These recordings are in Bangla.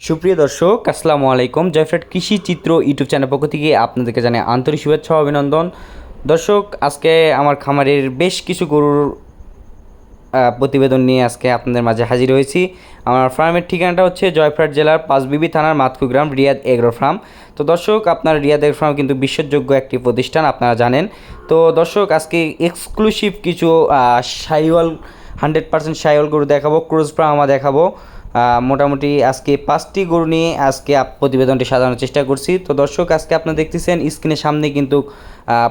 সুপ্রিয় দর্শক, আসসালামু আলাইকুম। জয়ফ্রেড কৃষি চিত্র ইউটিউব চ্যানেল পক্ষ থেকে আপনাদেরকে জানাই আন্তরিক শুভেচ্ছা অভিনন্দন। দর্শক, আজকে আমার খামারের বেশ কিছু গরুর প্রতিবেদন নিয়ে আজকে আপনাদের মাঝে হাজির হয়েছি। আমার ফার্মের ঠিকানাটা হচ্ছে জয়ফ্রাট জেলার পাঁচবিবি থানার মাতকু গ্রাম রিয়াদ এগ্রো ফার্ম। তো দর্শক, আপনার রিয়াদ এগ্রো ফার্ম কিন্তু বিশ্বাসযোগ্য একটি প্রতিষ্ঠান, আপনারা জানেন। তো দর্শক, আজকে এক্সক্লুসিভ কিছু সাইওয়াল হান্ড্রেড পার্সেন্ট সাইওয়াল গরু দেখাবো ক্রুজ ব্রাহ্মা দেখাবো। মোটামুটি আজকে পাঁচটি গরু নিয়ে আজকে প্রতিবেদনটি সাজানোর চেষ্টা করছি। তো দর্শক, আজকে আপনারা দেখতেছেন স্ক্রিনের সামনে কিন্তু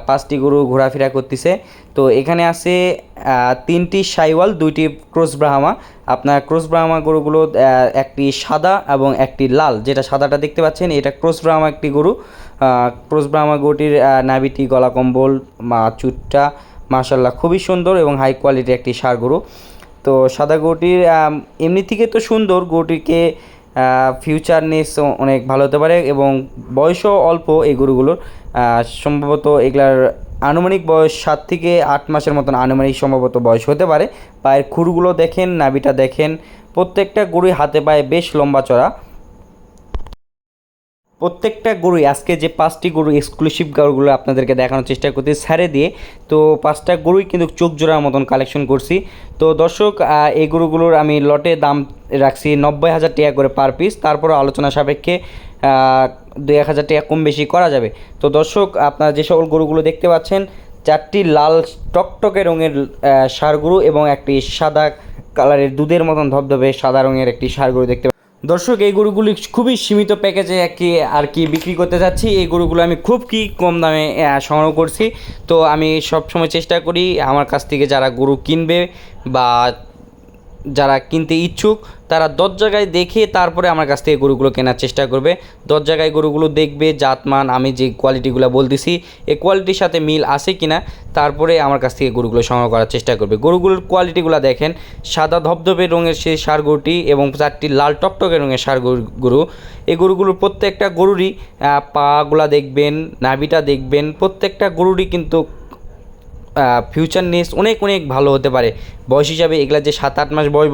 পাঁচটি গরু ঘোরাফেরা করতেছে। তো এখানে আছে তিনটি সাইওয়াল, দুইটি ক্রস ব্রাহ্মা। আপনার ক্রস ব্রাহ্মা গরুগুলো একটি সাদা এবং একটি লাল। যেটা সাদাটা দেখতে পাচ্ছেন, এটা ক্রস ব্রাহ্মা একটি গরু। ক্রস ব্রাহ্মা গরুটির নাভিটি গলা কম্বল, মা চুটটা মাশাল্লাহ খুবই সুন্দর এবং হাই কোয়ালিটির একটি সার গরু। তো সাদা গরুটির এমনি থেকে তো সুন্দর গরুটিকে ফিউচারনেস অনেক ভালো হতে পারে এবং বয়সও অল্প এই গরুগুলোর। সম্ভবত এগুলার আনুমানিক বয়স সাত থেকে আট মাসের মতন আনুমানিক সম্ভবত বয়স হতে পারে। পায়ের খুরগুলো দেখেন নাবিটা দেখেন, প্রত্যেকটা গরুই হাতে পায়ে বেশ লম্বা চড়া। প্রত্যেকটা গরুই, আজকে যে পাঁচটি গরু এক্সক্লুসিভ গরুগুলো আপনাদেরকে দেখানোর চেষ্টা করছি ছাড়ে দিয়ে, তো পাঁচটা গরুই কিন্তু চোখ জোড়ার মতন কালেকশন করছি। তো দর্শক এই গরুগুলোর আমি লটে দাম রাখছি নব্বই হাজার টাকা করে পার পিস তারপর আলোচনা সাপেক্ষে দুই এক হাজার টাকা কম বেশি করা যাবে। তো দর্শক, আপনারা যে সকল গরুগুলো দেখতে পাচ্ছেন, চারটি লাল টকটকে রঙের সার গরু এবং একটি সাদা কালারের দুধের মতন ধবধবে সাদা রঙের একটি সার গরু দেখতে দর্শক, এই গরুগুলি খুবই সীমিত প্যাকেজে একই আর কি বিক্রি করতে চাচ্ছি এই গরুগুলো আমি খুব কি কম দামে সংগ্রহ করছি। তো আমি সবসময় চেষ্টা করি আমার কাছ থেকে যারা গরু কিনবে বা যারা কিনতে ইচ্ছুক, তারা দশ জায়গায় দেখে তারপরে আমার কাছ থেকে গরুগুলো কেনার চেষ্টা করবে। দশ জায়গায় গরুগুলো দেখবে, জাতমান, আমি যে কোয়ালিটিগুলো বলতেছি এই কোয়ালিটির সাথে মিল আছে কিনা, তারপরে আমার কাছ থেকে গরুগুলো সংগ্রহ করার চেষ্টা করবে। গরুগুলোর কোয়ালিটিগুলো দেখেন, সাদা ধবধবে রঙের সেই সার গরুটি এবং চারটি লাল টকটকে রঙের সার গরু- এই গরুগুলোর প্রত্যেকটা গরুরই পাগুলা দেখবেন, নাভিটা দেখবেন, প্রত্যেকটা গরুরই কিন্তু ফিউচারনেস অনেক অনেক ভালো হতে পারে। বয়স হিসাবে এগুলা যে সাত, আট মাস বয়স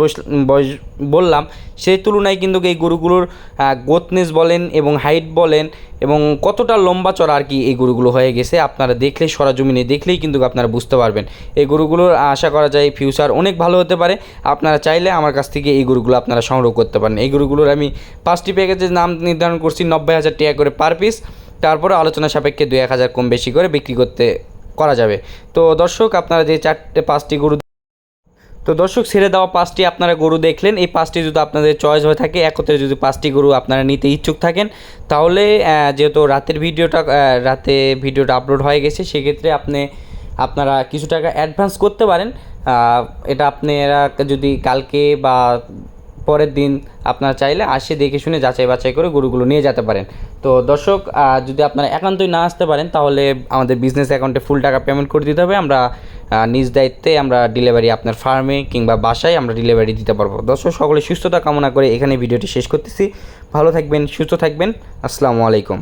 বয়স বললাম, সেই তুলনায় কিন্তু এই গরুগুলোর গোথনেস বলেন এবং হাইট বলেন এবং কতটা লম্বা চড়া আর কি এই গরুগুলো হয়ে গেছে, আপনারা দেখলে সরাজমিনে দেখলেই কিন্তু আপনারা বুঝতে পারবেন। এই গরুগুলোর আশা করা যায় ফিউচার অনেক ভালো হতে পারে। আপনারা চাইলে আমার কাছ থেকে এই গরুগুলো আপনারা সংগ্রহ করতে পারেন। এই গরুগুলোর আমি পাঁচটি প্যাকেজের নাম নির্ধারণ করছি নব্বই হাজার টাকা করে পার পিস তারপরে আলোচনা সাপেক্ষে দু এক হাজার কম বেশি করে বিক্রি করতে করা যাবে। তো দর্শক, আপনারা যে চারটে, পাঁচটি গরু তো দর্শক, ছেড়ে দেওয়া পাঁচটি আপনারা গরু দেখলেন। এই পাঁচটি যদি আপনাদের চয়েস হয়ে থাকে, একত্রে যদি পাঁচটি গরু আপনারা নিতে ইচ্ছুক থাকেন, তাহলে যেহেতু রাতের ভিডিওটা রাতে ভিডিওটা আপলোড হয়ে গেছে, সেক্ষেত্রে আপনি, আপনারা কিছু টাকা অ্যাডভান্স করতে পারেন। এটা আপনারা যদি কালকে বা পরের দিন আপনারা চাইলে আসে দেখে শুনে যাচাই বাছাই করে গরুগুলো নিয়ে যেতে পারেন। তো দর্শক যদি আপনারা একান্তই না আসতে পারেন, তাহলে আমাদের বিজনেস অ্যাকাউন্টে ফুল টাকা পেমেন্ট করে দিতে হবে। আমরা নিজ দায়িত্বে আমরা ডেলিভারি আপনার ফার্মে কিংবা বাসায় আমরা ডেলিভারি দিতে পারব। দর্শক, সকলে সুস্থতা কামনা করে এখানে ভিডিওটি শেষ করতেছি। ভালো থাকবেন, সুস্থ থাকবেন। আসসালামু আলাইকুম।